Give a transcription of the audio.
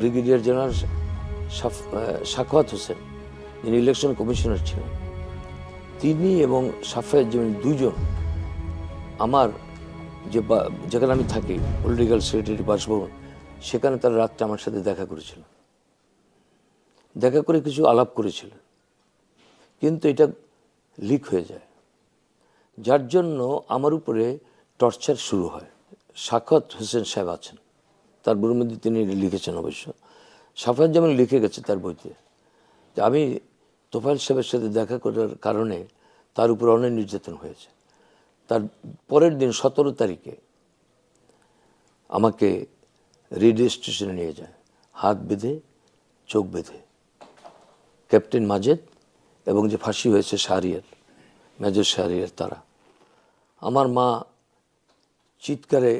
Brigadier general Sakhawat Hossain, যিনি election commissioner ছিলেন, তিনি এবং সাফায়াত জমিন দুজন আমার যে যেখানে আমি থাকি পলিটিক্যাল সেক্রেটারি বাসভবন, সেখানে তারা রাত্রে আমার সাথে দেখা করেছিল। দেখা করে কিছু আলাপ করেছিলেন কিন্তু এটা লিক হয়ে যায়। যার জন্য আমার উপরে টর্চার শুরু হয়। সাক্ষাৎ হোসেন সাহেব আছেন। তার বইয়ের মধ্যে তিনি লিখেছেন অবশ্য। সাফাত যেমন লিখে গেছে তার বইতে, যে আমি তোফাইল সাহেবের সাথে দেখা করার কারণে তার উপর অনেক নির্যাতন হয়েছে। তার পরের দিন সতেরো তারিখে আমাকে রেডিও স্টেশনে নিয়ে যায়, হাত বেঁধে, চোখ বেঁধে। ক্যাপ্টেন মাজেদ এবং যে ফাঁসি হয়েছে শাহরিয়ার, মেজর শাহরিয়ার তারা। আমার মা চিৎকারে